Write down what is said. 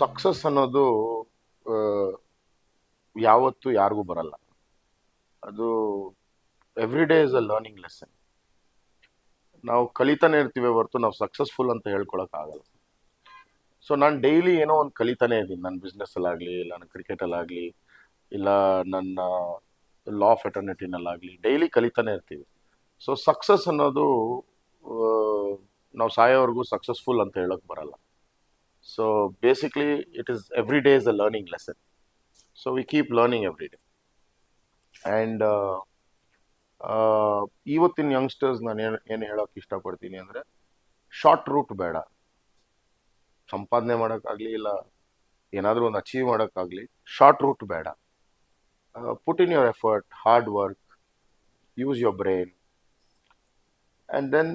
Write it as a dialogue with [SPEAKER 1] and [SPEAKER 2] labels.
[SPEAKER 1] Success ಅನ್ನೋದು ಯಾವತ್ತೂ ಯಾರಿಗೂ ಬರಲ್ಲ. ಅದು every day is a learning lesson ನಾವು ಕಲಿತಾನೆ ಇರ್ತೀವಿ ಹೊರತು ನಾವು ಸಕ್ಸಸ್ಫುಲ್ ಅಂತ ಹೇಳ್ಕೊಳಕ್ ಆಗಲ್ಲ. ಸೊ ನಾನು ಡೈಲಿ ಏನೋ ಒಂದು ಕಲಿತಾನೆ ಇದ್ದೀನಿ. ನನ್ನ ಬಿಸ್ನೆಸ್ಸಲ್ಲಾಗಲಿ ಇಲ್ಲ ನನ್ನ ಕ್ರಿಕೆಟಲ್ಲಾಗಲಿ ಇಲ್ಲ ನನ್ನ ಲಾ ಫೆಟರ್ನಿಟಿನಲ್ಲಾಗಲಿ ಡೈಲಿ ಕಲಿತಾನೆ ಇರ್ತೀವಿ. ಸೊ ಸಕ್ಸಸ್ ಅನ್ನೋದು ನಾವು ಸಾಯೋವರೆಗೂ ಸಕ್ಸಸ್ಫುಲ್ ಅಂತ ಹೇಳಕ್ ಬರಲ್ಲ. so basically it is every day is a learning lesson so we keep learning every day and ಇವತ್ತಿನ ಯಂಗ್ಸ್ಟರ್ಸ್ ನಾನು ಏನು ಏನು ಹೇಳೋಕೆ ಇಷ್ಟಪಡ್ತೀನಿ ಅಂದರೆ ಶಾರ್ಟ್ ರೂಟ್ ಬೇಡ ಸಂಪಾದನೆ ಮಾಡೋಕ್ಕಾಗಲಿ ಇಲ್ಲ ಏನಾದರೂ ಒಂದು ಅಚೀವ್ ಮಾಡೋಕ್ಕಾಗಲಿ ಶಾರ್ಟ್ ರೂಟ್ ಬೇಡ put in your effort hard work use your brain and then